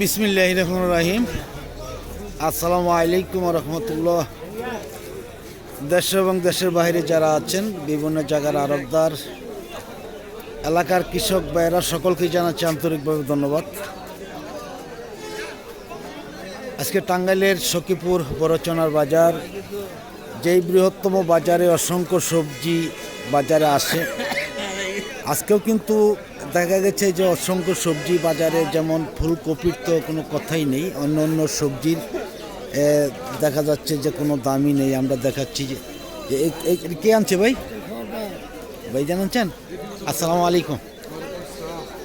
বিসমিল্লাহ রহমান রাহিম। আসসালামু আলাইকুম রহমতুল্লাহ। দেশ এবং দেশের বাইরে যারা আছেন, বিভিন্ন জায়গার আরবদার, এলাকার কৃষক ভাইয়েরা, সকলকে জানাচ্ছি আন্তরিকভাবে ধন্যবাদ। আজকে টাঙ্গাইলের সখীপুর বড়চনার বাজার, যেই বৃহত্তম বাজারে অসংখ্য সবজি বাজারে আসে আজকেও কিন্তু দেখা গেছে যে অসংখ্য সবজি বাজারে যেমন ফুলকপির তো কোনো কথাই নেই অন্য অন্য সবজির দেখা যাচ্ছে যে কোনো দামই নেই। আমরা দেখাচ্ছি যে কে আনছে ভাই? ভাই জানাচ্ছেন আসসালামু আলাইকুম।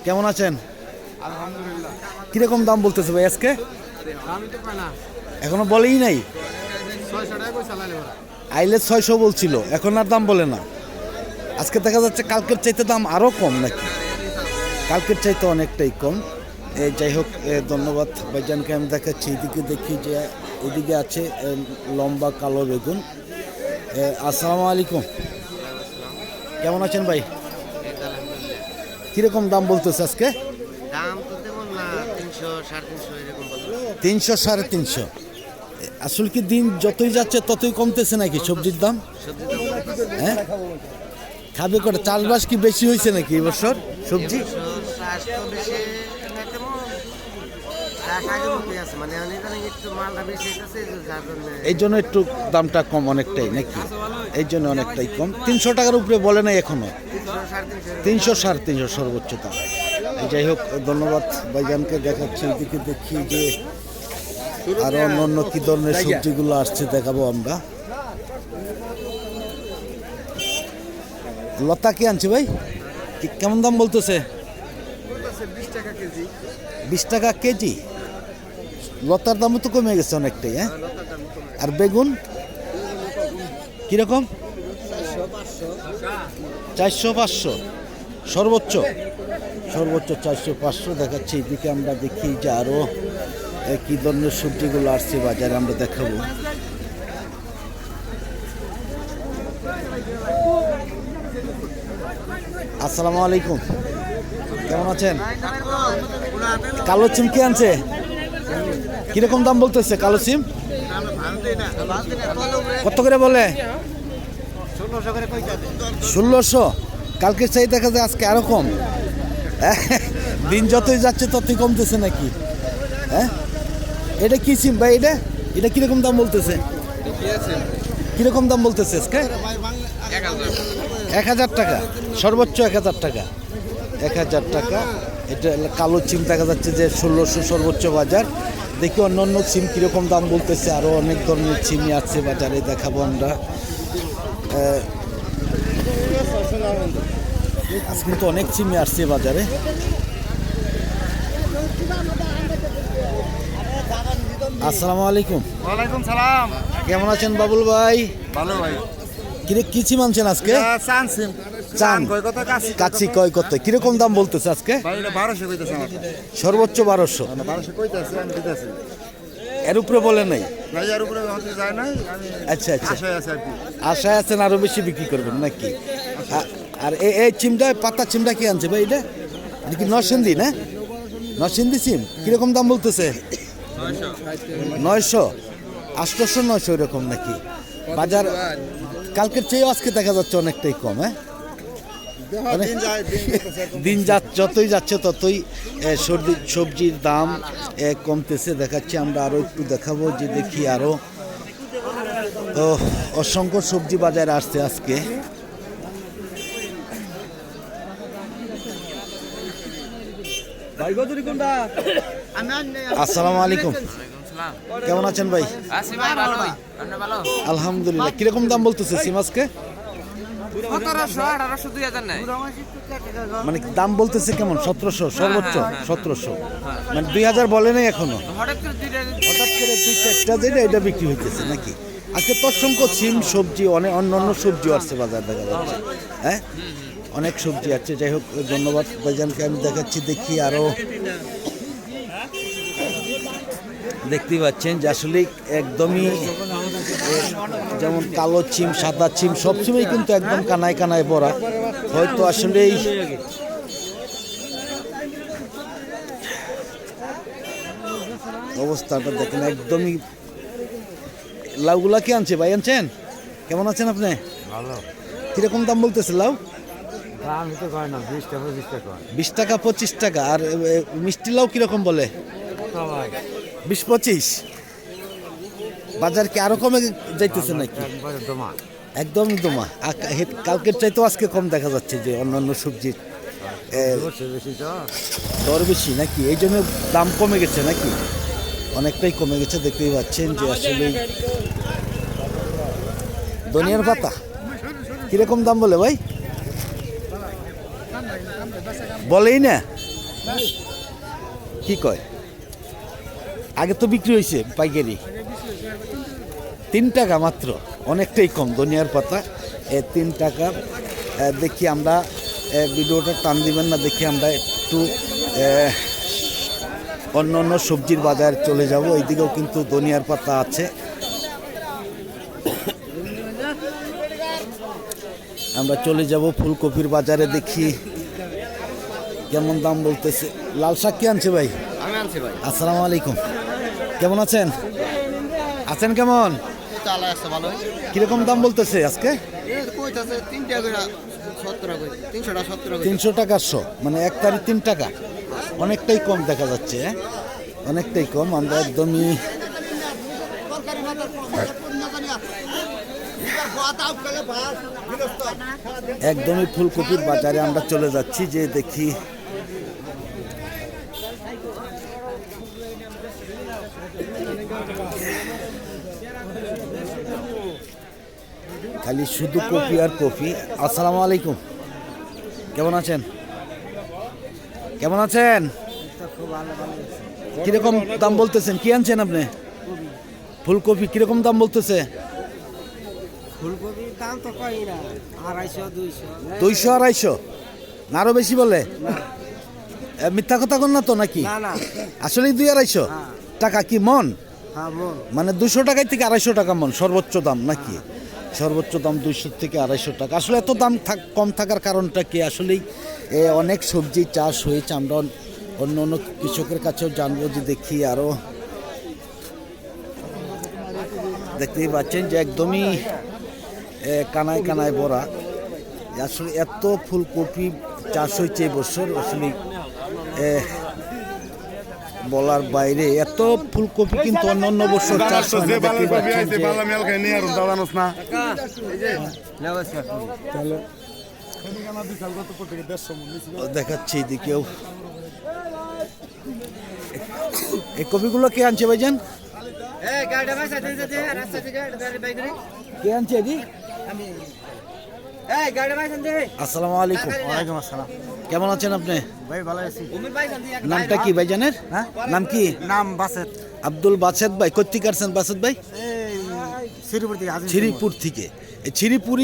কেমন আছেন? কীরকম দাম বলতেছে ভাই আজকে? এখনও বলেই নাই? আইলে ছয়শো বলছিল এখন আর দাম বলে না। আজকে দেখা যাচ্ছে কালকের চাইতে দাম আরও কম নাকি? কালকের চাইতে অনেকটাই কম। যাই হোক ধন্যবাদ ভাইজানকে। আমি দেখাচ্ছি এদিকে দেখি যে এদিকে আছে লম্বা কালো বেগুন। আসসালামু আলাইকুম। কেমন আছেন ভাই? কীরকম দাম বলতেছে আজকে? তিনশো সাড়ে তিনশো আসলে কি দিন যতই যাচ্ছে ততই কমতেছে নাকি সবজির দাম? হ্যাঁ? খাবে করে চাষবাস কি বেশি হয়েছে নাকি এবছর সবজি? মানে এই জন্য একটু দামটা কম অনেকটাই নাকি? এই জন্য অনেকটাই কম। তিনশো টাকার উপরে বলে নাই এখনও? তিনশো সাড়ে তিনশো তিনশো সাড়ে তিনশো সর্বোচ্চ দাম। যাই হোক ধন্যবাদ ভাইজানকে দেখাচ্ছি এদিকে দেখি যে আরও অন্য অন্য কি ধরনের সবজিগুলো আসছে দেখাবো আমরা। লতা কি আনছে ভাই? কেমন দাম বলতেছে? বিশ টাকা কেজি। বিশ টাকা কেজি? লতার দামও তো কমে গেছে অনেকটাই হ্যাঁ? আর বেগুন? কীরকম? চারশো পাঁচশো। সর্বোচ্চ? সর্বোচ্চ চারশো পাঁচশো দেখাচ্ছি এদিকে আমরা দেখি যে আরও কী ধরনের সবজিগুলো আসছে বাজারে আমরা দেখাবো। আসসালামু আলাইকুম। কেমন আছেন? কালো সিম কে আনছে? কীরকম দাম বলতেছে কালো সিম? কত করে বলে? ষোলোশো। কালকে চাই দেখা যায় আজকে আরও কম। দিন যতই যাচ্ছে ততই কমতেছে নাকি? হ্যাঁ? এটা কি সিম ভাই এটা? এটা কীরকম দাম বলতেছে? কীরকম দাম বলতেছে আজকে? এক হাজার টাকা সর্বোচ্চ এক হাজার টাকা। এক হাজার টাকা এটা কালো চিম দেখা যাচ্ছে যে ষোলোশো সর্বোচ্চ বাজার। দেখি অন্য অন্য সিম কীরকম দাম বলতেছে আরও অনেক ধরনের সিমই আছে বাজারে দেখাবো আমরা। আহ, আজ কিন্তু অনেক সিমই আসছে বাজারে। আসসালামু আলাইকুম। ওয়ালাইকুম সালাম। কেমন আছেন বাবুল ভাই? ভালো ভাই। কিরে কি সিম আনছেন আজকে? চান চান? কয় কত কাচ্ছি কয় কত কীরকম দাম বলতেছে আজকে? সর্বোচ্চ বারোশো। বারোশো কইতেছে আমি দিতেছি। এর উপরে বলে নাই? আচ্ছা আচ্ছা। আশায় আছেন আরও বেশি বিক্রি করবেন নাকি? আর এই এই চিমটা পাতা চিমটা কি আনছে ভাই এটা? এটা কি নরসিন্দি না? নরসিন্দি সিম? কীরকম দাম বলতেছে? নয়শো। আটশোশো নয়শো এরকম নাকি? বাজার কালকের চেয়েও আজকে দেখা যাচ্ছে অনেকটাই কম হ্যাঁ? মানে দিন যা যতই যাচ্ছে ততই সবজি সবজির দাম এ, কমতেছে। দেখাচ্ছি আমরা আরও একটু দেখাবো যে দেখি আরও তো অসংখ্য সবজি বাজারে আসছে আজকে। আসসালামু আলাইকুম। কেমন আছেন ভাই? আলহামদুলিল্লাহ। কীরকম দাম বলতেছে সিম আজকে? মানে দাম বলতেছে কেমন? সতেরোশো সর্বোচ্চ? সতেরোশো। মানে দুই হাজার বলে নাই এখনও? হঠাৎ করে দুই চারটা যেটা এটা বিক্রি হইতেছে নাকি? আজকে তো অসংখ্য সিম সবজি অনেক অন্য অন্য সবজিও আসছে বাজার দেখা যাচ্ছে। হ্যাঁ? অনেক সবজি আছে যাই হোক ধন্যবাদ ভাইজানকে। আমি দেখাচ্ছি দেখি আরও দেখতেই পাচ্ছেন যে আসলে একদমই যেমন কালো চিম সাদা চিম সবসময় কিন্তু একদম কানায় কানায় ভরা। হয়তো আসলেই অবস্থাটা দেখেন একদমই। লাউগুলা কি আনছে ভাই আনছেন? কেমন আছেন আপনি? ভালো। কীরকম দাম বলতেছে লাউ? বিশ টাকা পঁচিশ টাকা। আর মিষ্টি লাউ কীরকম বলে? বিশ পঁচিশ। বাজার কি আরও কমে যাইতেছে নাকি? একবারে দমা। কালকের চাইতেও আজকে কম দেখা যাচ্ছে যে অন্যান্য সবজির দর বেশি নাকি? এই জন্য দাম কমে গেছে নাকি? অনেকটাই কমে গেছে, দেখতেই পাচ্ছেন যে আসলে ধনিয়ার পাতা। কীরকম দাম বলে ভাই? বলেই না। কি কয়? আগে তো বিক্রি হয়েছে পাইকারি। তিন টাকা মাত্র, অনেকটাই কম, ধনিয়ার পাতা। এ তিন টাকা দেখি আমরা ভিডিওটা টান দিবেন না, দেখি আমরা একটু অন্য অন্য সবজির বাজার চলে যাব। এইদিকেও কিন্তু ধনিয়ার পাতা আছে। আমরা চলে যাব ফুলকপির বাজারে, দেখি কেমন দাম বলতেছে। লাল শাক কি আনছে ভাই? আনছি ভাই। আসসালামু আলাইকুম। কেমন আছেন? আছেন কেমন? কীরকম দাম বলতেছে আজকে? তিনশো টাকা শো মানে এক তারিখ তিন টাকা। অনেকটাই কম দেখা যাচ্ছে? অনেকটাই কম আমরা একদমই একদমই ফুলকপির বাজারে আমরা চলে যাচ্ছি যে দেখি খালি শুধু কপি আর কপি আসসালামু আলাইকুম। কেমন আছেন? কেমন আছেন? কীরকম দাম বলতেছেন? কি আনছেন আপনি? ফুলকপি কীরকম দাম বলতেছে? ফুলকপির দাম তো কই না আড়াইশো দুইশো। দুইশো আড়াইশো? না আরও বেশি বলে? মিথ্যা কথা কন না তো নাকি? আসলেই দুই আড়াইশো? টাকা কি মন? হ্যাঁ মন। মানে দুশো টাকায় থেকে আড়াইশো টাকা মন সর্বোচ্চ দাম নাকি? সর্বোচ্চ দাম দুইশো থেকে আড়াইশো টাকা। আসলে এত দাম থাক কম থাকার কারণটা কি? আসলেই অনেক সবজি চাষ হয়েছে। আমরা অন্য অন্য কৃষকের কাছেও জানব যে দেখি আরও দেখতেই পাচ্ছেন যে একদমই কানায় কানায় ভরা। আসলে এত ফুলকপি চাষ হয়েছে এবছর আসলে বলার বাইরে এত ফুলকপি কিন্তু অন্য অন্য বছর চাষ হয় না দেখতেই পাচ্ছেন যে দেখাচ্ছি এদিকেও এই কপিগুলো কে আনছে ভাইজান? এই গাড়িটা ভাই সাথে সাথে রাস্তা থেকে গাড়ি বাইক কে আনছে এদি আমি এই গাড়িটা ভাই সাথে আসসালামু আলাইকুম। ওয়ালাইকুম আসসালাম। কেমন আছেন আপনি? ভাই ভালো আছি। ভাই নামটা কি ভাইজানের? হ্যাঁ? নাম কি? নাম বাসেত আব্দুল বাসেদ ভাই। কোথেকে আসছেন বাসেদ ভাই? শ্রীপুর থেকে শ্রীপুর থেকে। এই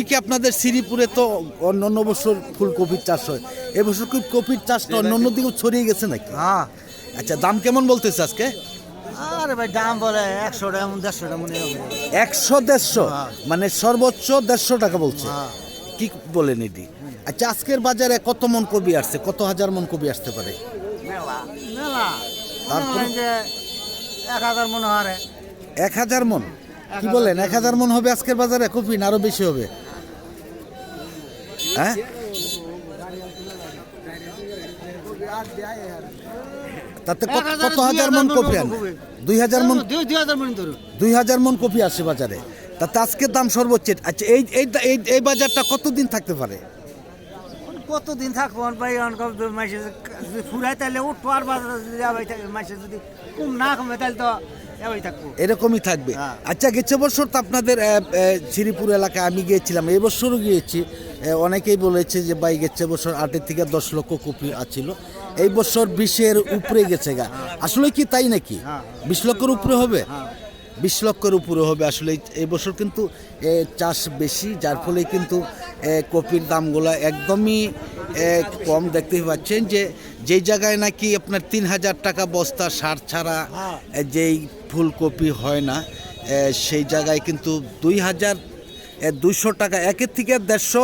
কি আপনাদের? শ্রীপুরে তো অন্য অন্য বছর ফুলকপির চাষ হয়। এবছর কি কপির চাষটা অন্য অন্য দিকেও ছড়িয়ে গেছে নাকি? হ্যাঁ। আচ্ছা দাম কেমন বলতেছে আজকে? আরে ভাই দাম বলে একশো টাকা দেড়শো টাকা মনে হবে। একশো দেড়শো? হ্যাঁ। মানে সর্বোচ্চ দেড়শো টাকা বলছে। হ্যাঁ। কি বলেন এটি আচ্ছা আজকের বাজারে কত মন কবি আসছে? কত হাজার মন কবি আসতে পারে? এক হাজার মনে এক হাজার মন? কি বলেন? এক হাজার মন হবে আজকের বাজারে? কপি না আরও বেশি হবে? হ্যাঁ? তাতে কত- হাজার, কত হাজার হাজার মন কপি আন? দুই হাজার মন দুই হাজার দুই হাজার মন কপি আসে বাজারে? তাতে আজকের দাম সর্বোচ্চ। আচ্ছা এই এই এই এই বাজারটা কতদিন থাকতে পারে? কতদিন থাকব? ভাই মাসে যদি ফুরাই তাহলে উঠবো আর বাজারে যদি যাবাই থাকে মাসে যদি কম না কমে তাহলে তো এরকমই থাকবে। হ্যাঁ। আচ্ছা গেছে বছর তো আপনাদের শ্রীপুর এলাকায় আমি গিয়েছিলাম এবছরও গিয়েছি। অনেকেই বলেছে যে ভাই গেছে বছর আটের থেকে দশ লক্ষ কপি আছিল। এই বছর বিশের উপরে গেছে গা। আসলে কি তাই নাকি? হ্যাঁ। বিশ লক্ষের উপরে হবে? বিশ লক্ষের উপরে হবে আসলে। এই- এই বছর কিন্তু চাষ বেশি, যার ফলে কিন্তু কপির দামগুলো একদমই কম দেখতে পাচ্ছেন যে, যেই জায়গায় নাকি আপনার তিন হাজার টাকা বস্তা সার ছাড়া যেই ফুলকপি হয় না সেই জায়গায় কিন্তু দুই হাজার দুইশো টাকা, একের থেকে দেড়শো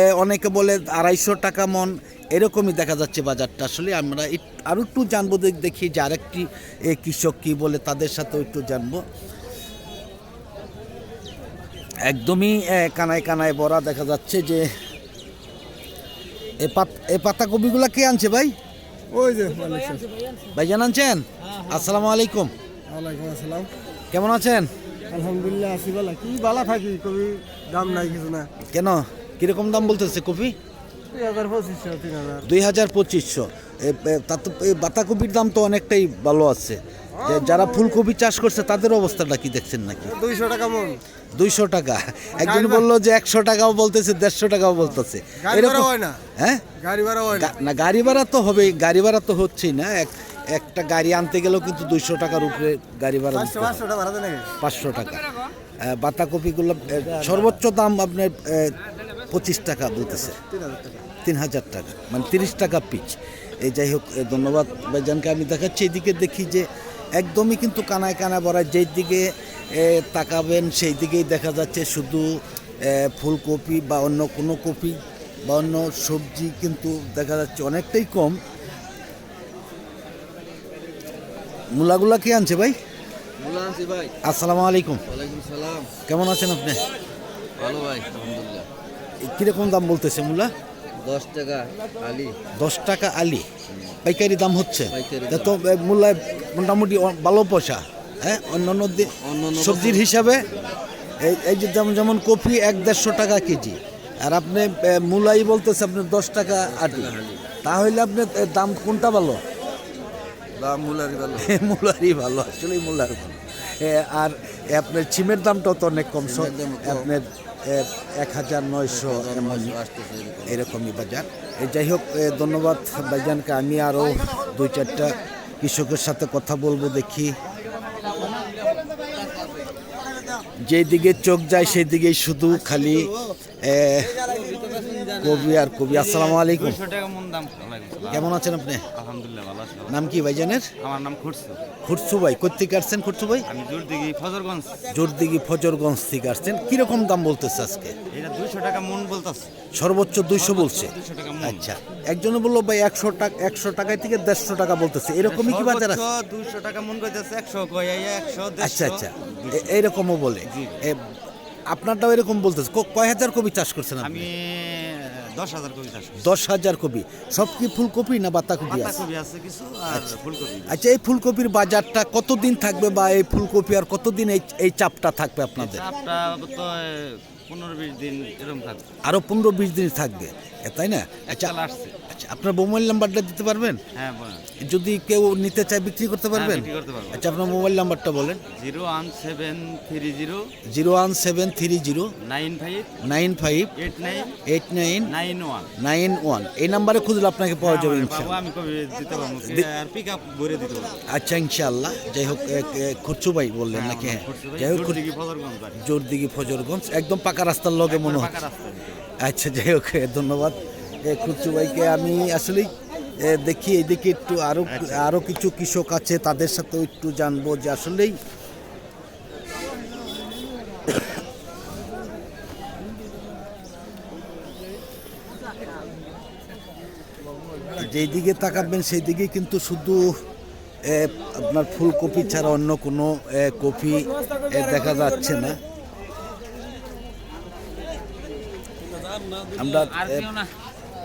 অনেকে বলে আড়াইশো টাকা মন এরকমই দেখা যাচ্ছে বাজারটা। আসলে আমরা একটু- আরও একটু জানব দেখ- যে আরেকটি কৃষক কি বলে তাদের সাথেও একটু জানব। একদমই কানায় কানায় ভরা দেখা যাচ্ছে যে এ পাত এ পাতাকপিগুলো কে আনছে ভাই? ওই যে মালিক সাহেব। ভাই জানাচ্ছেন আসসালামু আলাইকুম। ওয়ালাইকুম আসসালাম। কেমন আছেন? আলহামদুলিল্লাহ আছি বালা কি বালা থাকি কবি দাম নাই কিছু না। কেন? কীরকম দাম বলতেছে কপি? দুই হাজার পঁচিশশো। বাঁধাকপির দাম তো অনেকটাই ভালো আছে। যারা ফুলকপি চাষ করছে তাদের অবস্থাটা কি দেখছেন নাকি? দুইশো টাকা মন। দুইশো টাকা। একজন বলল যে একশো টাকাও বলতেছে দেড়শো টাকাও বলতেছে। হ্যাঁ গাড়ি ভাড়া হয় না। গাড়ি ভাড়া তো হবেই গাড়ি ভাড়া তো হচ্ছেই না। এক একটা গাড়ি আনতে গেলেও কিন্তু দুইশো টাকার উপরে গাড়ি ভাড়া পাঁচশো টাকা বাঁধাকপিগুলো সর্বোচ্চ দাম আপনার পঁচিশ টাকা বলতেছে। তিন হাজার টাকা। তিন হাজার টাকা মানে তিরিশ টাকা পিচ। এই যাই হোক ধন্যবাদ ভাইজানকে। আমি দেখাচ্ছি এদিকে দেখি যে একদমই কিন্তু কানায় কানায় ভরা যেই দিকে তাকাবেন সেই দিকেই দেখা যাচ্ছে শুধু ফুলকপি বা অন্য কোনো কপি বা অন্য সবজি কিন্তু দেখা যাচ্ছে অনেকটাই কম। মূলাগুলা কে আনছে ভাই? ভাই। আসসালামু আলাইকুম। কেমন আছেন আপনি? ভালো ভাই আলহামদুলিল্লাহ। কীরকম দাম বলতেছে মূলা দশ টাকা আলি। দশ টাকা আলি। পাইকারি দাম হচ্ছে। তো এ, মূলায় মোটামুটি ভালো পয়সা হ্যাঁ? অন্যান্য সবজির হিসাবে এই যে যেমন যেমন কপি এক দেড়শো টাকা কেজি আর আপনি মূলাই বলতেছে আপনি দশ টাকা আটি। তাহলে আপনার এ, দাম কোনটা ভালো? দাম মুলারি ভালো। মূলারই ভালো আসলে মূলার ভালো। আর আপনার সিমের দামটাও তো অনেক কম। আপনার এক হাজার নয়শো এরকমই বাজার। যাই হোক ধন্যবাদ ভাইজানকে। আমি আরও দুই চারটা কৃষকের সাথে কথা বলব, দেখি। যেদিকে চোখ যায় সেই দিকেই শুধু খালি কবি আর কবি। আসসালামু আলাইকুম। কেমন আছেন আপনি? আলহামদুলিল্লাহ ভালো আছি। নাম কি ভাইজানের? আমার নাম খুরসু খুরসু ভাই কোথেকে আসছেন খুরসু ভাই? আমি জোর দিঘি ফজরগঞ্জ। জোরদিঘি ফজরগঞ্জ থেকে আসছেন। কীরকম দাম বলতেছে আজকে? এটা দুইশো টাকা মন বলতেছে। সর্বোচ্চ দুইশো বলছে। আচ্ছা একজনে বলল ভাই একশো টাকা একশো টাকায় থেকে দেড়শো টাকা বলতেছে। এরকমই কি বাজার আছে? দুইশো টাকা মন কইতেছে একশো কয় একশো আচ্ছা আচ্ছা। এইরকমও বলে। আপনারটাও এরকম বলতেছে। ক- কয় হাজার কবি চাষ করছেন আপনি? আমি দশ হাজার কপি চাষ দশ হাজার কবি সব কি ফুলকপি না বাতাকপি আছে? কবি আছে কিছু আর ফুলকপি আচ্ছা এই ফুলকপির বাজারটা কতদিন থাকবে বা এই ফুলকপি আর কতদিন এই এই চাপটা থাকবে আপনাদের? চাপটা তো পনেরো বিশ দিন এরকম থাকবে। আরও পনেরো বিশ দিন থাকবে। এ, তাই না? আচ্ছা আচ্ছা আপনার মোবাইল নাম্বারটা দিতে পারবেন? হ্যাঁ বলেন। যদি কেউ নিতে চায় বিক্রি করতে পারবেন? বিক্রি করতে পারব। আচ্ছা আপনার মোবাইল নাম্বারটা বলেন। Zero one seven three zero zero one seven three zero nine five nine five eight nine eight nine nine one. Nine one. এই নাম্বারে খুঁজলে আপনাকে পাওয়া যাবে বাবু আমি দিতে পারব আর পিক আপ ভরে দিতে আচ্ছা ইনশাল্লাহ। যাই হোক খুরচু ভাই বললেন নাকি? হ্যাঁ যাই হোক জোর দিঘি ফজরগঞ্জ একদম পাকা রাস্তার লগে মনে হচ্ছে। আচ্ছা যাই হোক ধন্যবাদ। এ, খুরচু ভাইকে আমি আসলেই দেখি এদিকে একটু আরও আরও কিছু কৃষক আছে তাদের সাথে একটু জানব যে আসলেই যেই দিকে তাকাবেন সেই দিকে কিন্তু শুধু আপনার ফুলকপি ছাড়া অন্য কোনো কপি দেখা যাচ্ছে না। আমরা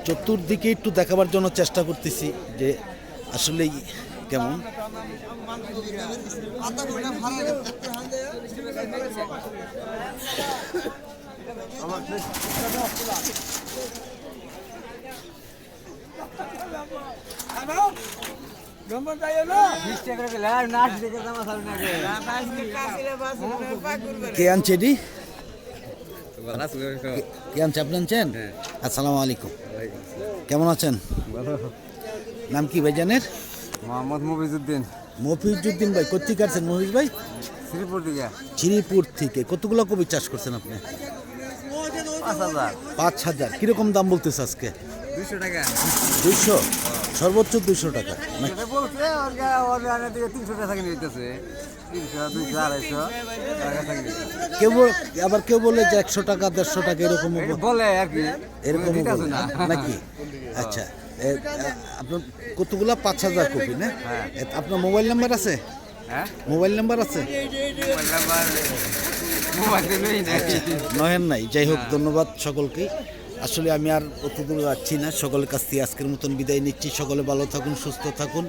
চতুর্দিকে একটু দেখাবার জন্য চেষ্টা করতেছি যে আসলে কেমন। কে আনছে এটি কে আনছে আপনি আনছেন আসসালামু আলাইকুম। কেমন আছেন? নাম কি ভাইজানের মোহাম্মদ মুফিজুদ্দিন মফিজুদ্দিন ভাই কোথেকে আসছেন মফিজ ভাই? শ্রীপুর দিকে শ্রীপুর থেকে। কতগুলো কবি চাষ করছেন আপনি? পাঁচ হাজার। পাঁচ হাজার। কীরকম দাম বলতেছে আজকে? দুইশো টাকা। দুইশো? সর্বোচ্চ দুইশো টাকা। কেউ বল- আবার কেউ বলে যে একশো টাকা দেড়শো টাকা এরকম বলে আর কি। এরকম নাকি? আচ্ছা। আপনার কতগুলা? পাঁচ হাজার কপি না? আপনার মোবাইল নাম্বার আছে? হ্যাঁ? মোবাইল নাম্বার আছে? মোবাইল নাম্বার মোবাইল নেই না নহেন নাই। যাই হোক ধন্যবাদ সকলকেই আসলে আমি আর অতদূর যাচ্ছি না। সকলের কাছ থেকে আজকের মতন বিদায় নিচ্ছি। সকলে ভালো থাকুন, সুস্থ থাকুন।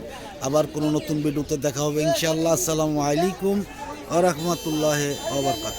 আবার কোনো নতুন ভিডিওতে দেখা হবে ইনশাআল্লাহ। আসসালামু আলাইকুম আ রহমতুল্লাহ আবরকাত